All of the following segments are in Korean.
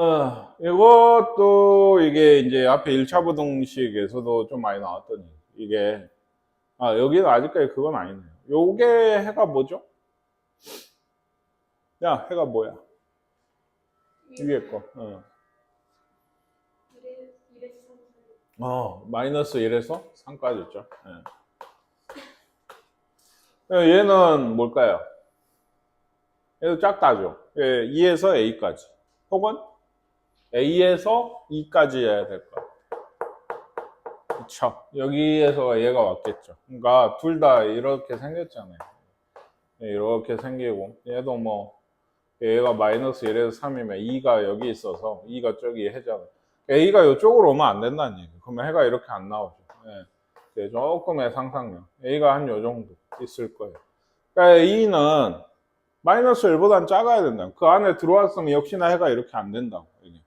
어, 이것도 이게 이제 앞에 1차 부등식에서도 좀 많이 나왔더니 이게 아 여기는 아직까지 그건 아니네요. 요게 해가 뭐죠? 야 해가 뭐야? 위에 거. 어. 어, 마이너스 1에서 3까지 있죠. 예. 예, 얘는 뭘까요? 얘도 작다죠. 예, 2에서 A까지. 혹은 A에서 E까지 해야 될 거. 그쵸. 여기에서 얘가 왔겠죠. 그러니까 둘 다 이렇게 생겼잖아요. 예, 이렇게 생기고, 얘도 뭐, 얘가 마이너스 1에서 3이면 E가 여기 있어서 E가 저기 해잖아요. A가 이쪽으로 오면 안 된다는 얘기. 그러면 해가 이렇게 안 나오죠. 예. 네, 조금의 상상력. A가 한 요 정도 있을 거예요. 그러니까 A는 마이너스 1보다는 작아야 된다. 그 안에 들어왔으면 역시나 해가 이렇게 안 된다고. 이게.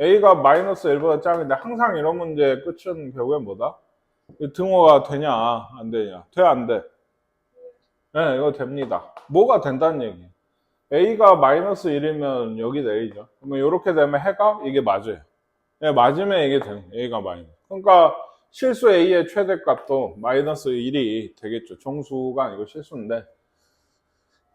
A가 마이너스 1보다 작은데 항상 이런 문제의 끝은 결국엔 뭐다? 이 등호가 되냐, 안 되냐? 돼, 안 돼? 네, 이거 됩니다. 뭐가 된다는 얘기. A가 마이너스 1이면 여기 내리죠. 그러면 이렇게 되면 해가 이게 맞아요. 네, 맞으면 이게 되는. A가 마이너스. 그러니까 실수 A의 최대값도 마이너스 1이 되겠죠. 정수가 아니고 실수인데.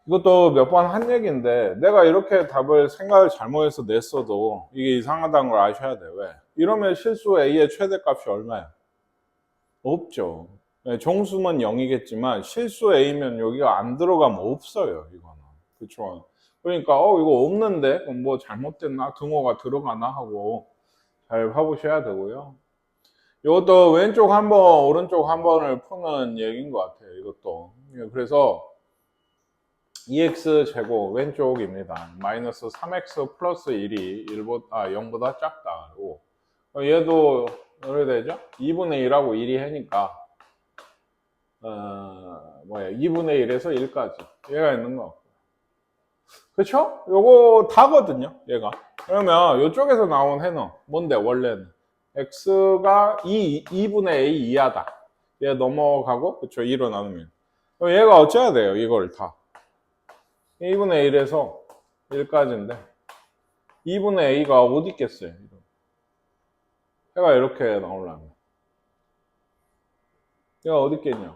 이것도 몇 번 한 얘기인데, 내가 이렇게 답을 생각을 잘못해서 냈어도 이게 이상하다는 걸 아셔야 돼요. 왜? 이러면 실수 A의 최대값이 얼마야? 없죠. 네, 정수면 0이겠지만, 실수 A면 여기가 안 들어가면 없어요. 이거는. 그쵸. 그러니까, 어, 이거 없는데? 뭐 잘못됐나? 등호가 들어가나? 하고 잘 봐보셔야 되고요. 이것도 왼쪽 한 번, 오른쪽 한 번을 푸는 얘기인 것 같아요. 이것도. 예, 그래서 2x 제곱 왼쪽입니다. 마이너스 3x 플러스 1이 1보, 아, 0보다 작다. 그리고 얘도 어떻게 되죠? 2분의 1하고 1이 해니까 어, 뭐야 2분의 1에서 1까지 얘가 있는 거 같고요. 그쵸? 요거 다거든요. 얘가. 그러면 이쪽에서 나온 해는 뭔데 원래는 x가 2, 2분의 a 이하다. 얘 넘어가고 그쵸 2로 나누면 얘가 어째야 돼요 이걸 다 2분의 1에서 1까지인데 2분의 a가 어디 있겠어요 얘가 이렇게 나오려면 얘가 어디 있겠냐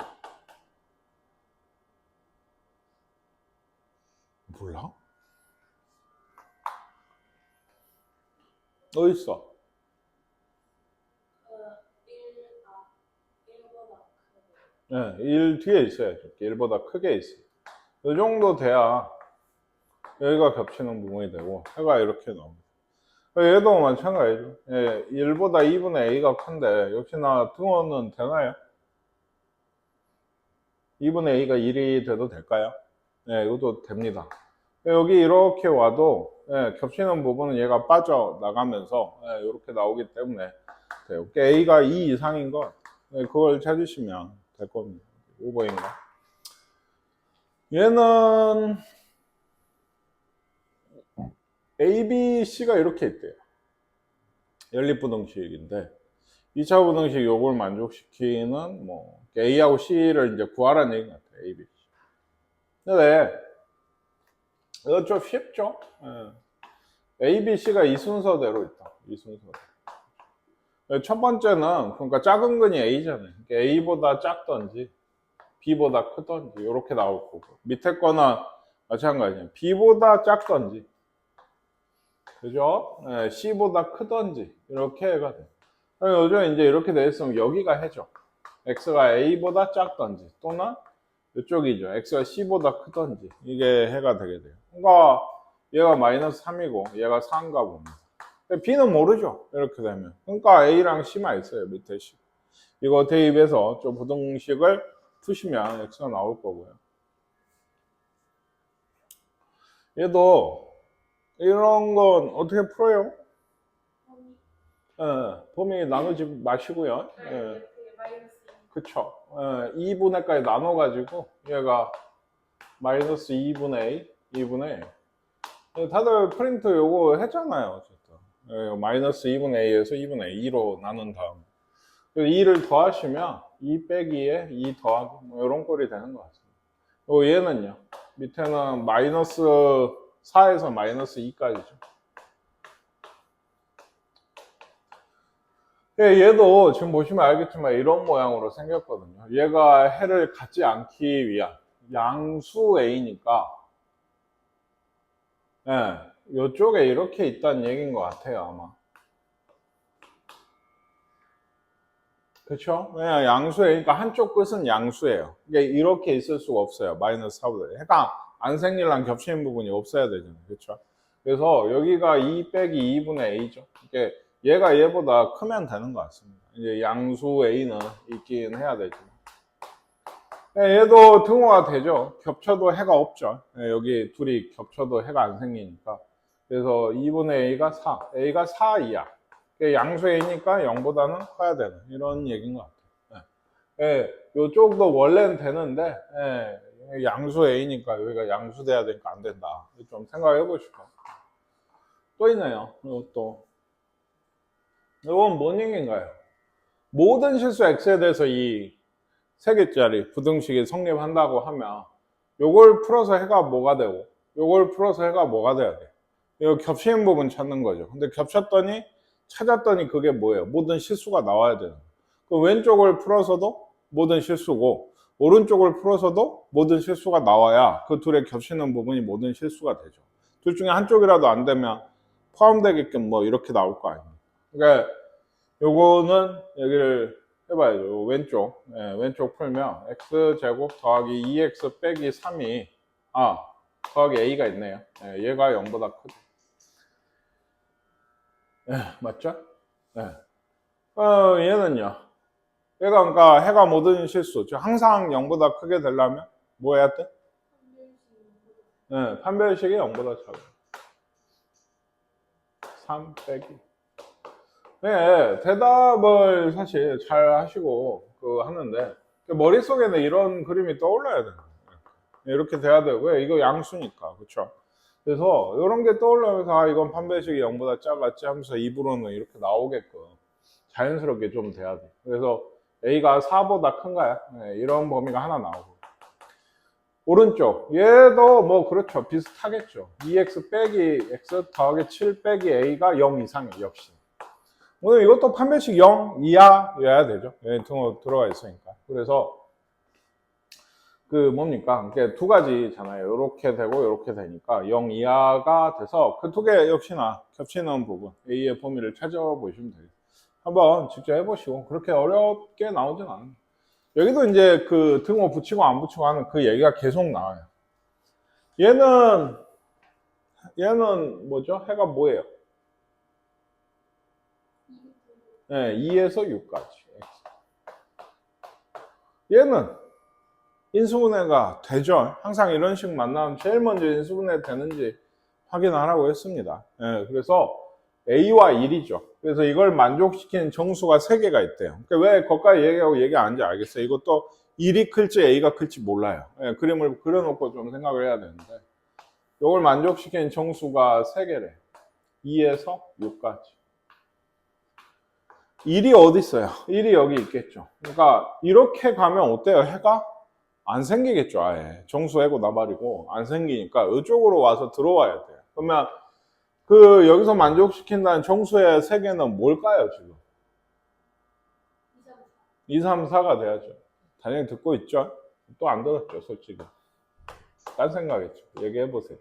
몰라? 어디 있어? 어1아 1보다 크고 네, 1 뒤에 있어야죠. 1보다 크게 있어요. 이 정도 돼야 여기가 겹치는 부분이 되고 해가 이렇게 나옵니다. 얘도 마찬가지죠. 예, 1보다 2분의 a가 큰데 역시나 등호는 되나요? 2분의 a가 1이 돼도 될까요? 네, 이것도 됩니다. 여기 이렇게 와도 예, 겹치는 부분은 얘가 빠져나가면서 예, 이렇게 나오기 때문에 돼요. 그러니까 a가 2 이상인 것 예, 그걸 찾으시면 될 겁니다. 5번인가? 얘는 A, B, C가 이렇게 있대요. 연립부등식인데 2차 부등식 요걸 만족시키는 뭐 A하고 C를 이제 구하라는 얘기 같아요. A, B, C. 근데 이거 좀 쉽죠? 예. A, B, C가 이 순서대로 있다. 이 순서대로. 첫 번째는 그러니까 작은 근이 A잖아요. 그러니까 A보다 작던지 B보다 크던지 이렇게 나올 거고 밑에 거는 마찬가지예요. B보다 작던지 그죠? 예, C보다 크던지 이렇게 해가 돼. 요즘 이제 이렇게 돼 있으면 여기가 해죠. X가 A보다 작던지 또는 이쪽이죠. X가 C보다 크던지 이게 해가 되게 돼요. 그러니까 얘가 마이너스 3이고 얘가 4인가 봅니다. B는 모르죠. 이렇게 되면. 그러니까 A랑 C만 있어요. 밑에 C. 이거 대입해서 좀 부등식을 푸시면 X가 나올 거고요. 얘도 이런 건 어떻게 풀어요? 예, 범위 나누지 마시고요. 예, 그게 마이너스 그쵸. 예, 2분의까지 나눠가지고 얘가 마이너스 2분의 A, 2분의 A. 예, 다들 프린트 요거 했잖아요. 어쨌든. 예, 마이너스 2분의 A에서 2분의 A, 2로 나눈 다음. 2를 더하시면 2 빼기에 2 더하기 뭐 이런 꼴이 되는 것 같습니다. 요 얘는요. 밑에는 마이너스 4에서 마이너스 2까지죠. 예, 얘도 지금 보시면 알겠지만 이런 모양으로 생겼거든요. 얘가 해를 갖지 않기 위한 양수 A니까 예, 이쪽에 이렇게 있다는 얘기인 것 같아요, 아마. 그렇죠? 왜냐 양수에 그러니까 한쪽 끝은 양수예요. 이게 이렇게 있을 수가 없어요. 마이너스 4보다 해가 안 생길랑 겹치는 부분이 없어야 되잖아요. 그렇죠? 그래서 여기가 2 빼기 2분의 a죠. 이게 얘가 얘보다 크면 되는 것 같습니다. 이제 양수 a는 있긴 해야 되지만 예, 얘도 등호가 되죠. 겹쳐도 해가 없죠. 예, 여기 둘이 겹쳐도 해가 안 생기니까. 그래서 2분의 a가 4, a가 4 이하. 양수 a니까 0보다는 커야 되는 이런 얘기인 것 같아요. 예, 예, 요쪽도 원래는 되는데 예, 양수 a니까 여기가 양수 돼야 되니까 안 된다. 좀 생각해 보시고. 또 있네요. 이것도. 이건 뭔 얘기인가요? 모든 실수 x에 대해서 이세 개짜리 부등식이 성립한다고 하면 요걸 풀어서 해가 뭐가 되고 요걸 풀어서 해가 뭐가 돼야 돼? 이거 겹치는 부분 찾는 거죠. 근데 겹쳤더니 찾았더니 그게 뭐예요? 모든 실수가 나와야 되는 거예요. 그 왼쪽을 풀어서도 모든 실수고 오른쪽을 풀어서도 모든 실수가 나와야 그 둘의 겹치는 부분이 모든 실수가 되죠. 둘 중에 한쪽이라도 안 되면 포함되게끔 뭐 이렇게 나올 거 아닙니까? 그러니까 요거는 여기를 해봐야죠. 요 왼쪽 예, 왼쪽 풀면 x 제곱 더하기 2x 빼기 3이 아 더하기 a가 있네요. 예, 얘가 0보다 크죠. 예, 맞죠? 예. 어, 얘는요. 얘가 그러니까 해가 모든 실수. 즉 항상 0보다 크게 되려면 뭐 해야 돼? 예, 판별식이 0보다 작아. 3 빼기. 네, 대답을 사실 잘 하시고 그 하는데 그 머릿속에는 이런 그림이 떠올라야 돼요. 이렇게 돼야 되고요. 이거 양수니까. 그렇죠? 그래서 이런 게 떠올라면서 아, 이건 판별식이 0보다 작았지 하면서 입으로는 이렇게 나오게끔 자연스럽게 좀 돼야 돼. 그래서 A가 4보다 큰가요? 네, 이런 범위가 하나 나오고. 오른쪽. 얘도 뭐 그렇죠. 비슷하겠죠. 2x 빼기 x 더하기 7 빼기 a가 0 이상이에요 역시. 오늘 이것도 판별식 0 이하여야 되죠. 예, 등호 들어가 있으니까. 그래서 그 뭡니까? 이게 두 가지잖아요. 이렇게 되고 이렇게 되니까 0 이하가 돼서 그 두 개 역시나 겹치는 부분 a의 범위를 찾아보시면 되겠습니다 한번 직접 해보시고 그렇게 어렵게 나오진 않아요 여기도 이제 그 등호 붙이고 안 붙이고 하는 그 얘기가 계속 나와요. 얘는, 얘는 뭐죠? 해가 뭐예요? 네, 2에서 6까지. 얘는 인수분해가 되죠. 항상 이런 식 만나면 제일 먼저 인수분해 되는지 확인하라고 했습니다. 네, 그래서 A와 1이죠. 그래서 이걸 만족시키는 정수가 3개가 있대요. 그러니까 왜 거기까지 얘기하고 얘기 안 하는지 알겠어요. 이것도 1이 클지 A가 클지 몰라요. 예, 그림을 그려놓고 좀 생각을 해야 되는데 이걸 만족시키는 정수가 3개래. 2에서 6까지. 1이 어디 있어요? 1이 여기 있겠죠. 그러니까 이렇게 가면 어때요? 해가 안 생기겠죠. 아예. 정수 해고 나발이고 안 생기니까 이쪽으로 와서 들어와야 돼요. 그러면 그 여기서 만족시킨다는 정수의 세 개는 뭘까요 지금? 2, 3, 4가 돼야죠. 당연히 듣고 있죠? 또 안 들었죠 솔직히. 딴 생각했죠. 얘기해 보세요.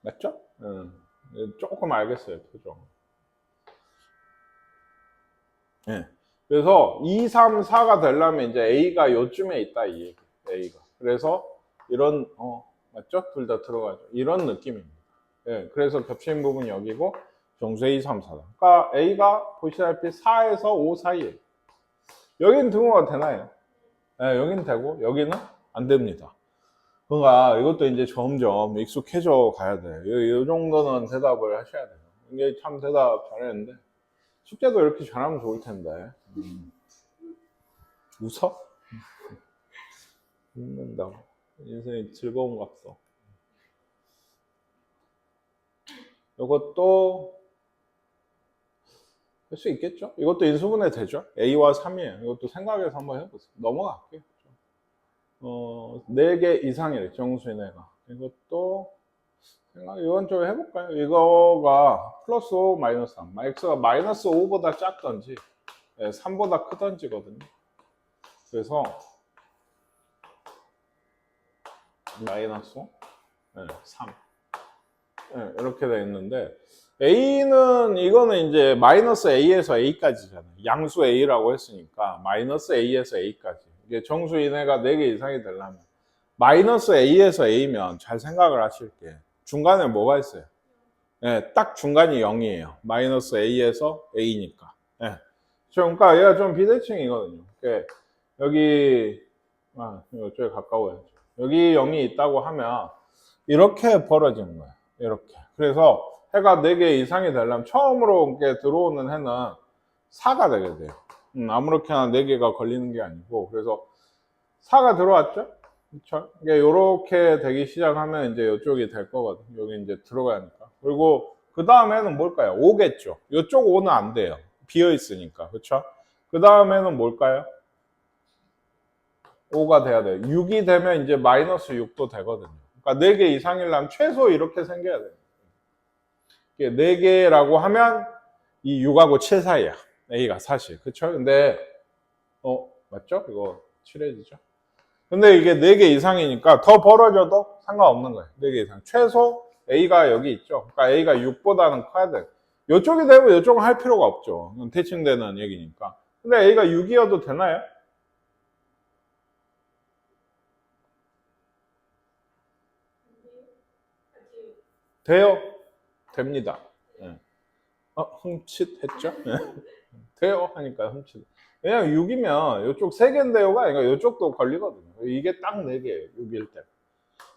맞죠? 응. 조금 알겠어요 표정. 예. 그래서 2, 3, 4가 되려면 이제 A가 요쯤에 있다 이 얘기. A가. 그래서 이런 어 맞죠? 둘 다 들어가죠. 이런 느낌입니다. 예, 그래서 겹치는 부분이 여기고 정수 A 3, 4다. 그러니까 A가 보시다시피 4에서 5 사이에 여기는 등호가 되나요? 예, 여기는 되고 여기는 안 됩니다. 그러니까 이것도 이제 점점 익숙해져 가야 돼요. 이, 이 정도는 대답을 하셔야 돼요. 이게 참 대답 잘했는데 숙제도 이렇게 잘하면 좋을 텐데 음. 웃어? 웃는다고 인생이 즐거운 각서. 이것도 할 수 있겠죠? 이것도 인수분해 되죠? A와 3이에요. 이것도 생각해서 한번 해보세요. 넘어갈게요. 어, 4개 이상이래, 정수인애가. 이것도 생각, 이건 좀 해볼까요? 이거가 플러스 5, 마이너스 3. x가 마이너스 5보다 작던지, 3보다 크던지거든요. 그래서, 마이너스 5, 네, 3. 네, 이렇게 돼 있는데, a는, 이거는 이제 마이너스 a에서 a까지잖아요. 양수 a라고 했으니까, 마이너스 a에서 a까지. 이게 정수 인해가 4개 이상이 되려면, 마이너스 a에서 a면 잘 생각을 하실게. 중간에 뭐가 있어요? 예, 딱 중간이 0이에요. 마이너스 a에서 a니까. 예. 그러니까 얘가 좀 비대칭이거든요. 예, 여기, 아, 이쪽에 가까워요. 여기 0이 있다고 하면 이렇게 벌어지는 거예요. 이렇게. 그래서 해가 4개 이상이 되려면 처음으로 이렇게 들어오는 해는 4가 되게 돼요. 음, 아무렇게나 4개가 걸리는 게 아니고 그래서 4가 들어왔죠? 이게 요렇게 되기 시작하면 이제 이쪽이 될 거거든. 여기 이제 들어가니까. 그리고 그 다음에는 뭘까요? 5겠죠. 이쪽 5는 안 돼요. 비어 있으니까. 그쵸? 그 다음에는 뭘까요? 5가 돼야 돼요. 6이 되면 이제 마이너스 6도 되거든요. 그러니까 4개 이상이려면 최소 이렇게 생겨야 돼요. 이게 4개라고 하면 이 6하고 7 사이야. A가 사실. 그쵸? 근데, 어, 맞죠? 이거 칠해지죠? 근데 이게 4개 이상이니까 더 벌어져도 상관없는 거예요. 4개 이상. 최소 A가 여기 있죠. 그러니까 A가 6보다는 커야 돼. 이쪽이 되고 이쪽은 할 필요가 없죠. 대칭되는 얘기니까. 근데 A가 6이어도 되나요? 돼요. 됩니다. 예. 어, 흠칫했죠? 예. 돼요. 하니까 흠칫. 왜냐면 6이면 이쪽 3개인 데요가 아니라 이쪽도 걸리거든요. 이게 딱 4개예요. 6일 때.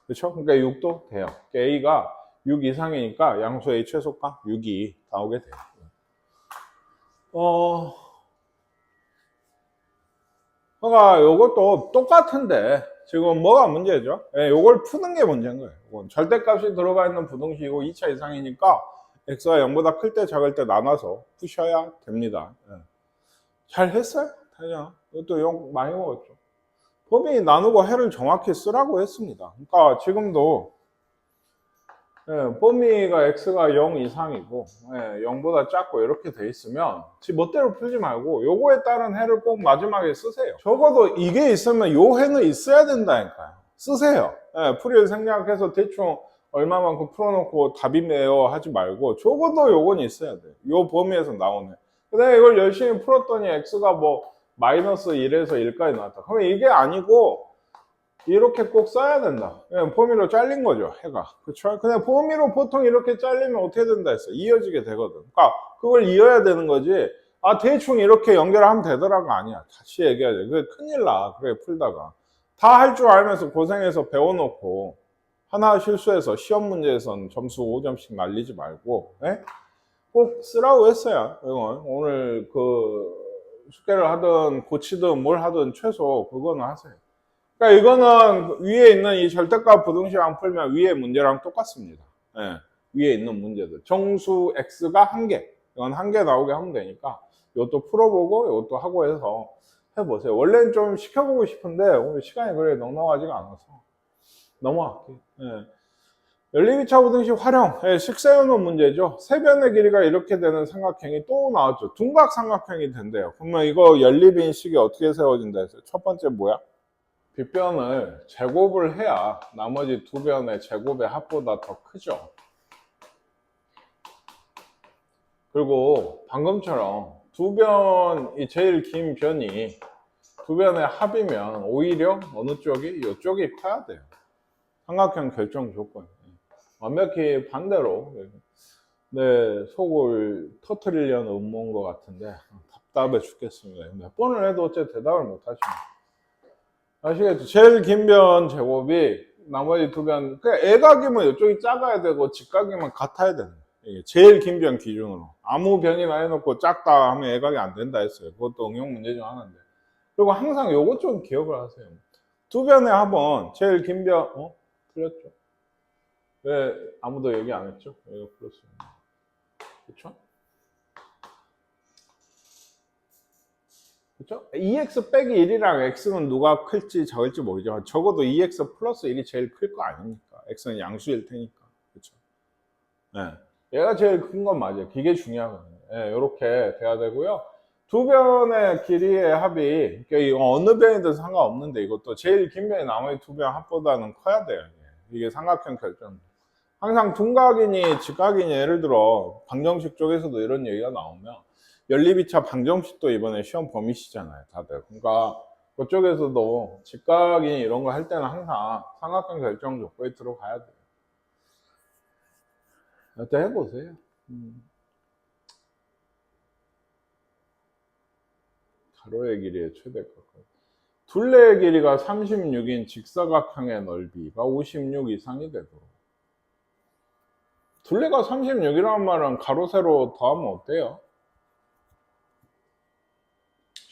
그렇죠? 그러니까 6도 돼요. 그러니까 A가 6 이상이니까 양수 A 최소가 6이 나오게 돼요. 어, 그러니까 요것도 똑같은데 지금 뭐가 문제죠? 예, 요걸 푸는 게 문제인 거예요. 이건 절대값이 들어가 있는 부등식이고 2차 이상이니까 x가 0보다 클 때 작을 때 나눠서 푸셔야 됩니다. 예. 잘 했어요? 되냐? 이것도 욕 많이 먹었죠. 범위 나누고 해를 정확히 쓰라고 했습니다. 그러니까 지금도 예, 범위가 x가 0 이상이고 예, 0보다 작고 이렇게 돼 있으면 지 멋대로 풀지 말고 요거에 따른 해를 꼭 마지막에 쓰세요. 적어도 이게 있으면 요 해는 있어야 된다니까요. 쓰세요. 예, 풀이를 생략해서 대충 얼마만큼 풀어놓고 답이네요 하지 말고 적어도 요건 있어야 돼요. 요 범위에서 나오네. 근데 이걸 열심히 풀었더니 x가 뭐 마이너스 1에서 1까지 나왔다. 그러면 이게 아니고 이렇게 꼭 써야 된다. 그냥 범위로 잘린 거죠, 해가. 그쵸? 그냥 범위로 보통 이렇게 잘리면 어떻게 된다 했어? 이어지게 되거든. 그러니까 그걸 이어야 되는 거지. 아, 대충 이렇게 연결하면 되더라가 아니야. 다시 얘기하자. 그게 큰일 나. 그래, 풀다가. 다 할 줄 알면서 고생해서 배워놓고 하나 실수해서 시험 문제에선 점수 5점씩 날리지 말고, 예? 꼭 쓰라고 했어요. 이건 오늘 그 숙제를 하든 고치든 뭘 하든 최소 그거는 하세요. 그러니까 이거는 위에 있는 이 절대값 부등식 안 풀면 위에 문제랑 똑같습니다. 예, 위에 있는 문제들. 정수 x가 한 개. 이건 한 개 나오게 하면 되니까 이것도 풀어보고 이것도 하고 해서 해보세요. 원래는 좀 시켜보고 싶은데 오늘 시간이 그래 넉넉하지가 않아서 넘어갈게요. 예. 연립이차 부등식 활용, 예, 식세우는 문제죠. 세변의 길이가 이렇게 되는 삼각형이 또 나왔죠. 둔각 삼각형이 된대요. 그러면 이거 연립인식이 어떻게 세워진다 했어요? 첫 번째 뭐야? 빗변을 제곱을 해야 나머지 두 변의 제곱의 합보다 더 크죠. 그리고 방금처럼 두 변이 제일 긴 변이 두 변의 합이면 오히려 어느 쪽이 이쪽이 커야 돼요. 삼각형 결정 조건. 완벽히 반대로 내 속을 터트리려는 음모인 것 같은데 답답해 죽겠습니다. 몇 번을 해도 어째 대답을 못 하시네. 아시겠죠? 제일 긴 변 제곱이 나머지 두 변, 그 애각이면 이쪽이 작아야 되고 직각이면 같아야 되는 거예요. 제일 긴 변 기준으로. 아무 변이나 해놓고 작다 하면 애각이 안 된다 했어요. 그것도 응용 문제 중 하나인데. 그리고 항상 요것 좀 기억을 하세요. 두 변의 합은 제일 긴 변, 어? 틀렸죠? 왜 아무도 얘기 안 했죠? 이거 플러스. 그쵸? 2x 빼기 1이랑 x는 누가 클지 적을지 모르죠. 적어도 2x 플러스 1이 제일 클 거 아닙니까? x는 양수일 테니까. 그쵸? 예. 얘가 제일 큰 건 맞아요. 그게 중요하거든요. 예, 이렇게 돼야 되고요. 두 변의 길이의 합이 그러니까 어느 변이든 상관없는데 이것도 제일 긴 변이 나머지 두 변 합보다는 커야 돼요. 이게 삼각형 결정. 항상 둔각이니 직각이니 예를 들어 방정식 쪽에서도 이런 얘기가 나오면 연립이차 방정식도 이번에 시험 범위시잖아요, 다들. 그러니까 그쪽에서도 직각이니 이런 거 할 때는 항상 삼각형 결정 조건에 들어가야 돼요. 일단 해보세요. 음. 가로의 길이의 최대값. 둘레의 길이가 36인 직사각형의 넓이가 56 이상이 되도록. 둘레가 36이라는 말은 가로, 세로 더하면 어때요?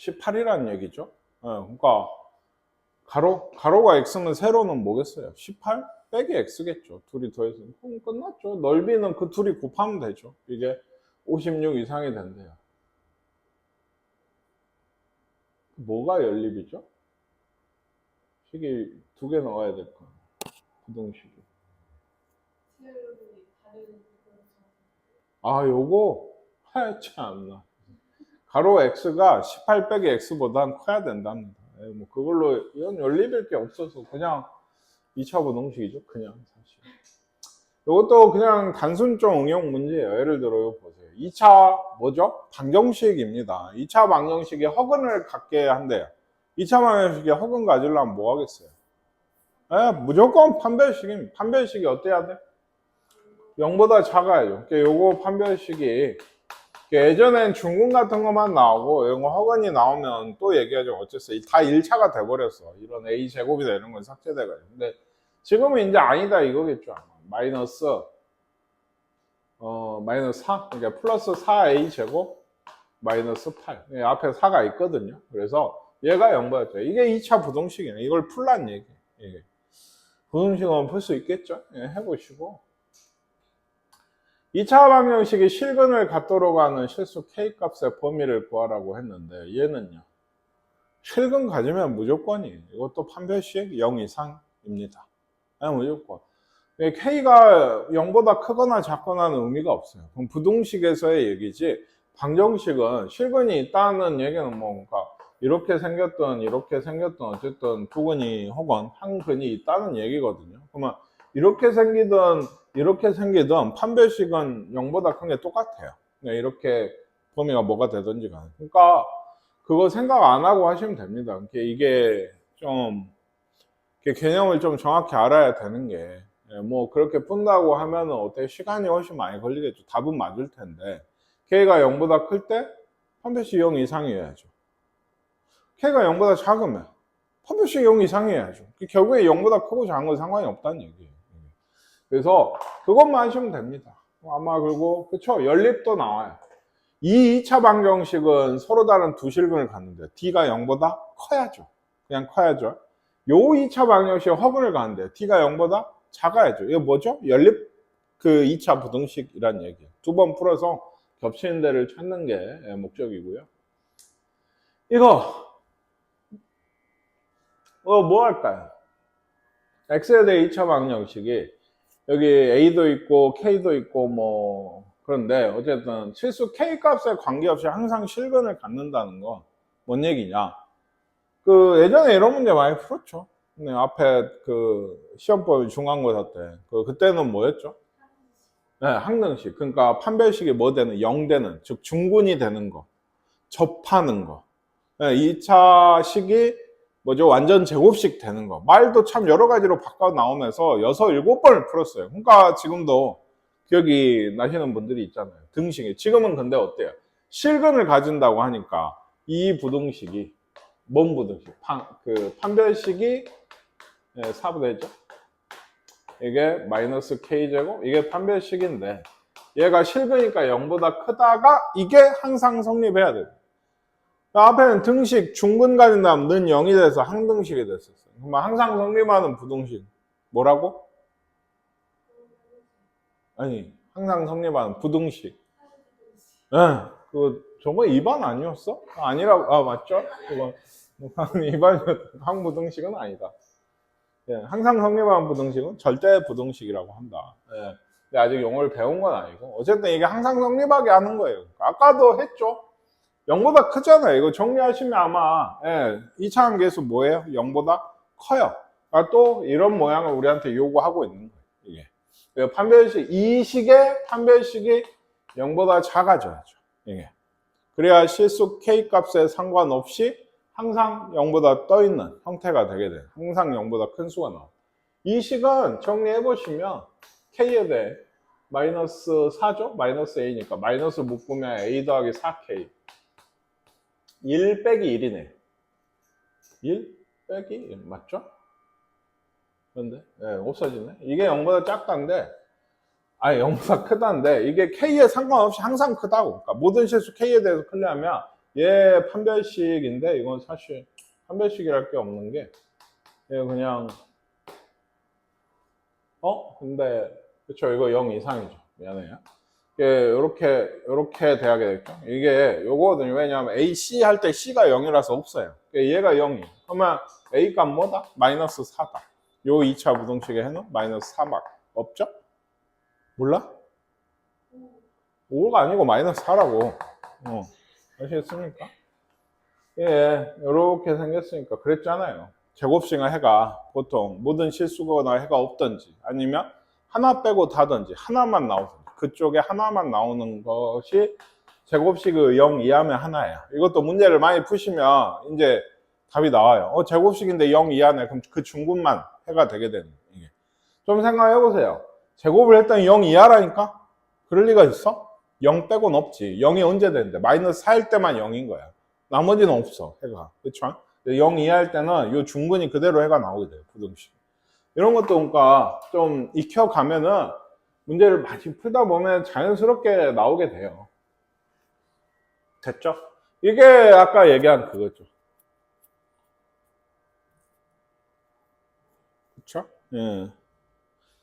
18이라는 얘기죠. 예, 그러니까 가로, 가로가 x면 세로는 뭐겠어요? 18 빼기 x겠죠. 둘이 더해서 그럼 끝났죠. 넓이는 그 둘이 곱하면 되죠. 이게 56 이상이 된대요. 뭐가 연립이죠? 식이 두 개 넣어야 될 거예요. 부등식이. 아, 요거 하여 참나. 가로 x가 18 빼기 x보단 커야 된답니다. 예, 뭐 그걸로 이건 연립일 게 없어서 그냥 2차 부등식이죠. 그냥 사실. 이것도 그냥 단순점 응용 문제예요. 예를 들어 이거 보세요. 2차 뭐죠? 방정식입니다. 2차 방정식에 허근을 갖게 한대요. 2차 방정식에 허근 가지려면 뭐 하겠어요? 예, 무조건 판별식입니다. 판별식이 어때야 돼? 0보다 작아야죠. 그러니까 요거 판별식이 예전엔 중근 같은 것만 나오고 이런 거 허근이 나오면 또 얘기하죠. 어쨌어. 다 1차가 돼버렸어. 이런 A 제곱이다 이런 건 삭제돼가지고. 근데 지금은 이제 아니다 이거겠죠. 마이너스 어 마이너스 4. 그러니까 플러스 4A 제곱 마이너스 8. 예, 앞에 4가 있거든요. 그래서 얘가 0보다 돼. 이게 2차 부동식이네. 이걸 풀란 얘기. 이게. 부동식은 풀 수 있겠죠. 예, 해보시고. 2차 방정식이 실근을 갖도록 하는 실수 k 값의 범위를 구하라고 했는데 얘는요. 실근 가지면 무조건이에요. 이것도 판별식 0 이상입니다. 아, 무조건. k가 0보다 크거나 작거나는 의미가 없어요. 그럼 부등식에서의 얘기지 방정식은 실근이 있다는 얘기는 뭔가 이렇게 생겼든 이렇게 생겼든 어쨌든 두근이 혹은 한 근이 있다는 얘기거든요. 그러면 이렇게 생기든 이렇게 생기든 판별식은 0보다 큰 게 똑같아요. 그러니까 이렇게 범위가 뭐가 되든지 간에. 그러니까 그거 생각 안 하고 하시면 됩니다. 그러니까 이게 좀 개념을 좀 정확히 알아야 되는 게, 예, 뭐 그렇게 푼다고 하면은 어떻게 시간이 훨씬 많이 걸리겠죠. 답은 맞을 텐데. K가 0보다 클 때 판별식 0 이상이어야죠. K가 0보다 작으면 판별식 0 이상이어야죠. 결국에 0보다 크고 작은 건 상관이 없다는 얘기예요. 그래서 그것만 하시면 됩니다. 아마 그리고 그쵸 연립도 나와요. 이 2차 방정식은 서로 다른 두 실근을 갖는데 D가 0보다 커야죠. 그냥 커야죠. 요 2차 방정식 허분을 가는데 T가 0보다 작아야죠. 이거 뭐죠? 연립 그 2차 부등식이란 얘기예요. 두 번 풀어서 겹치는 데를 찾는 게 목적이고요. 이거 어, 뭐 할까요? X에 대해 2차 방정식이 여기 A도 있고 K도 있고 뭐 그런데 어쨌든 실수 K 값에 관계없이 항상 실근을 갖는다는 건 뭔 얘기냐? 그 예전에 이런 문제 많이 풀었죠. 네, 앞에 그 시험법 중간고사 때 그 그때는 뭐였죠? 네, 항등식. 그러니까 판별식이 뭐 되는 0 되는 즉 중근이 되는 거, 접하는 거. 네, 2차 식이 뭐죠? 완전 제곱식 되는 거. 말도 참 여러 가지로 바꿔 나오면서 여섯, 일곱 번을 풀었어요. 그러니까 지금도 기억이 나시는 분들이 있잖아요. 등식이. 지금은 근데 어때요? 실근을 가진다고 하니까 이 부등식이 뭔 부등식? 판, 그 판별식이 예, 4부되죠? 이게 마이너스 k제곱? 이게 판별식인데 얘가 실근이니까 0보다 크다가 이게 항상 성립해야 돼요. 앞에는 등식 중근 가진 다음 는 0이 돼서 항등식이 됐었어요. 그럼 항상 성립하는 부등식 뭐라고? 아니 항상 성립하는 부등식. 예, 그 저번 2반 아니었어? 아니라고 아 맞죠? 그거 2반 항부등식은 아니다. 예, 항상 성립하는 부등식은 절대 부등식이라고 한다. 예. 근데 아직 영어를 배운 건 아니고 어쨌든 이게 항상 성립하게 하는 거예요. 아까도 했죠. 0보다 크잖아요. 이거 정리하시면 아마 예, 2차원 계수 뭐예요? 0보다 커요. 아, 또 이런 모양을 우리한테 요구하고 있는 거예요. 이게 판별식 이 식의 판별식이 0보다 작아져야죠. 이게 그래야 실수 k 값에 상관없이 항상 0보다 떠 있는 형태가 되게 돼요. 항상 0보다 큰 수가 나와. 이 식은 정리해 보시면 k에 대해 마이너스 4죠? 마이너스 a니까 마이너스 묶으면 a 더하기 4k 1 빼기 1이네. 1 빼기 1 맞죠? 그런데 네, 없어지네 이게 0보다 작다는데 아니 0보다 크다는데 이게 k에 상관없이 항상 크다고. 그러니까 모든 실수 k에 대해서 크려면 얘 판별식인데 이건 사실 판별식이랄 게 없는 게 얘 그냥 어? 근데 그쵸 이거 0 이상이죠. 미안해요 이게 요렇게 요렇게 돼야게 됐죠 이게 요거거든요 왜냐하면 AC 할 때 C가 0이라서 없어요 그러니까 얘가 0이 그러면 A 값 뭐다? 마이너스 4다 요 2차 부동식에 해놓은 마이너스 4막 없죠? 몰라? 5가 아니고 마이너스 4라고 어. 아시겠습니까? 예, 이렇게 생겼으니까 그랬잖아요. 제곱식은 해가 보통 모든 실수거나 해가 없던지 아니면 하나 빼고 다든지 하나만 나오든지 그쪽에 하나만 나오는 것이 제곱식의 0 이하면 하나예요. 이것도 문제를 많이 푸시면 이제 답이 나와요. 어, 제곱식인데 0 이하네. 그럼 그 중근만 해가 되게 되는. 이게. 좀 생각해 보세요. 제곱을 했더니 0 이하라니까? 그럴 리가 있어? 0 빼고는 없지. 0이 언제 되는데? 마이너스 4일 때만 0인 거야. 나머지는 없어, 해가. 그쵸? 0 이하일 때는 이 중근이 그대로 해가 나오게 돼요, 부등식. 이런 것도 그러니까 좀 익혀가면은 문제를 많이 풀다 보면 자연스럽게 나오게 돼요. 됐죠? 이게 아까 얘기한 그거죠. 그쵸? 예.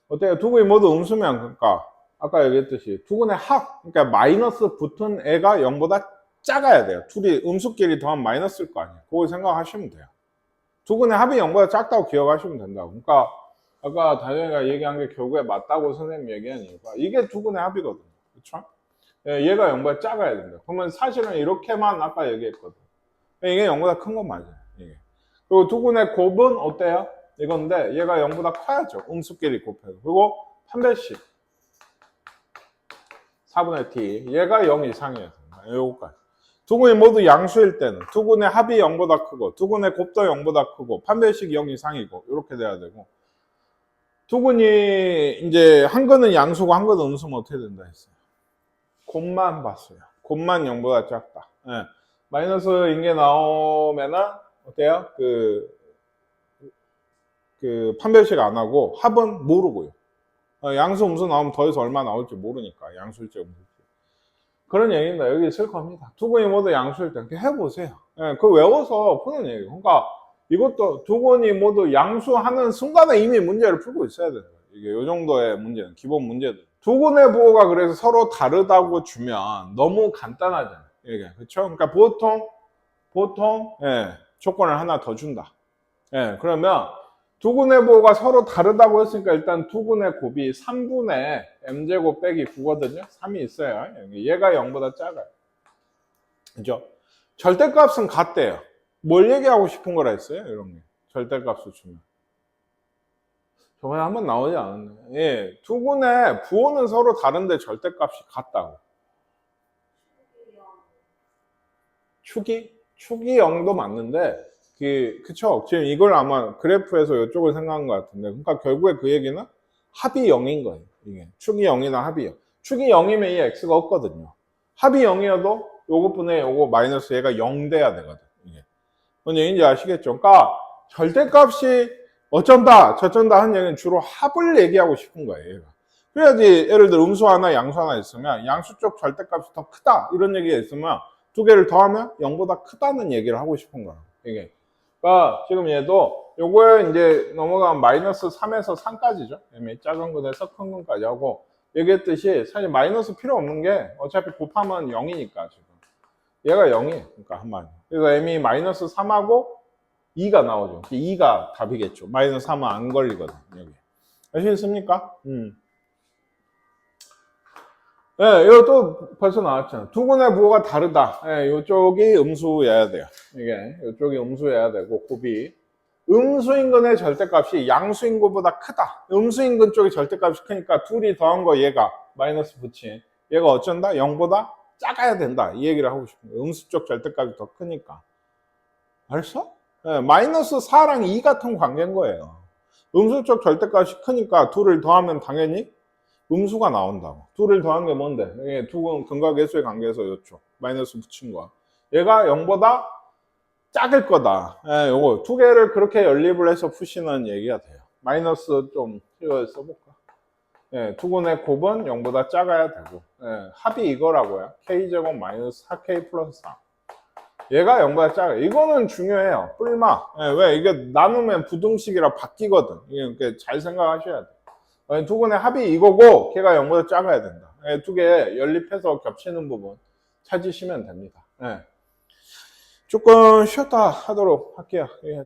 어때요? 두 분이 모두 음수면, 그러니까, 아까 얘기했듯이, 두 분의 합, 그러니까 마이너스 붙은 애가 0보다 작아야 돼요. 둘이 음수끼리 더하면 마이너스일 거 아니에요. 그거 생각하시면 돼요. 두 분의 합이 0보다 작다고 기억하시면 된다고. 그러니까, 아까 다정이가 얘기한 게 결국에 맞다고 선생님 얘기한 이유가, 이게 두 분의 합이거든요. 그쵸? 예, 얘가 0보다 작아야 된다. 그러면 사실은 이렇게만 아까 얘기했거든. 이게 0보다 큰 건 맞아요. 이게. 그리고 두 분의 곱은 어때요? 이건데 얘가 0보다 커야죠. 음수끼리 곱해서. 그리고 판별식 4분의 t 얘가 0 이상이어야 된다. 요거까지. 두 분이 모두 양수일 때는 두 분의 합이 0보다 크고 두 분의 곱도 0보다 크고 판별식이 0 이상이고 이렇게 돼야 되고 두 분이 이제 한 거는 양수고 한 거는 음수면 어떻게 된다 했어요. 곱만 봤어요. 곱만 0보다 작다. 예. 마이너스 인 게 나오면은 어때요? 그, 그 판별식 안 하고 합은 모르고요. 어, 양수 음수 나오면 더해서 얼마 나올지 모르니까 양수일지 음수일지. 그런 얘기입니다. 여기 있을 겁니다. 두 분이 모두 양수일 때 해보세요. 예, 그 외워서 푸는 얘기예요. 그러니까 이것도 두 분이 모두 양수하는 순간에 이미 문제를 풀고 있어야 되는 거예요. 이게 요 정도의 문제는 기본 문제들. 두 분의 부호가 그래서 서로 다르다고 주면 너무 간단하잖아요. 이게 그렇죠? 그러니까 보통 보통 예, 조건을 하나 더 준다. 예, 그러면 두 군의 부호가 서로 다르다고 했으니까 일단 두 군의 곱이 3분의 m제곱 빼기 9거든요. 3이 있어요. 얘가 0보다 작아요. 그죠? 절대값은 같대요. 뭘 얘기하고 싶은 거라 했어요? 게. 절대값을 주면. 저번에 한번 나오지 않았나요? 예, 두 군의 부호는 서로 다른데 절대값이 같다고. 축이? 축이 0도 맞는데, 그, 그쵸. 지금 이걸 아마 그래프에서 이쪽을 생각한 것 같은데. 그러니까 결국에 그 얘기는 합이 0인 거예요. 이게. 축이 0이나 합이 0. 축이 0이면 이 x가 없거든요. 합이 0이어도 요것분의 요거 마이너스 얘가 0 돼야 되거든. 뭔 얘기인지 아시겠죠? 그러니까 절대값이 어쩐다, 저쩐다 하는 얘기는 주로 합을 얘기하고 싶은 거예요. 그래야지 예를 들어 음수 하나, 양수 하나 있으면 양수 쪽 절대값이 더 크다 이런 얘기가 있으면 두 개를 더하면 0보다 크다는 얘기를 하고 싶은 거야. 이게. 그러니까 지금 얘도 요거에 이제 넘어가면 마이너스 3에서 3까지죠. 애매 작은 근에서 큰 근까지 하고 얘기했듯이 사실 마이너스 필요 없는 게 어차피 곱하면 0이니까 지금. 얘가 0이에요. 그러니까 한마디. 그래서 m이 마이너스 3하고 2가 나오죠. 2가 답이겠죠. 마이너스 3은 안 걸리거든. 여기. 아시겠습니까? 음. 예, 또 벌써 나왔잖아. 두 군의 부호가 다르다. 예, 이쪽이 음수여야 돼요. 이게, 이쪽이 음수여야 되고, 곱이. 음수인근의 절대값이 양수인근보다 크다. 음수인근 쪽이 절대값이 크니까 둘이 더한 거 얘가 마이너스 붙인. 얘가 어쩐다? 0보다 작아야 된다. 이 얘기를 하고 싶은 거예요. 음수 쪽 절대값이 더 크니까. 알았어? 예, 마이너스 4랑 2 같은 관계인 거예요. 음수 쪽 절대값이 크니까 둘을 더하면 당연히 음수가 나온다고. 둘을 더한 게 뭔데? 이게 두 근- 근과 계수의 관계에서 요쪽. 마이너스 붙인 거야. 얘가 0보다 작을 거다. 예, 요거 두 개를 그렇게 연립을 해서 푸시는 얘기가 돼요. 마이너스 좀 이거 써볼까? 예, 두근의 곱은 0보다 작아야 되고 예, 합이 이거라고요. k제곱 마이너스 4k 플러스 4. 얘가 0보다 작아요. 이거는 중요해요. 뿔마. 예, 왜? 이게 나누면 부등식이라 바뀌거든. 이게 잘 생각하셔야 돼. 예, 두근의 합이 이거고 걔가 0보다 작아야 된다. 예, 두개 연립해서 겹치는 부분 찾으시면 됩니다. 예. 조금 쉬었다 하도록 할게요. 예,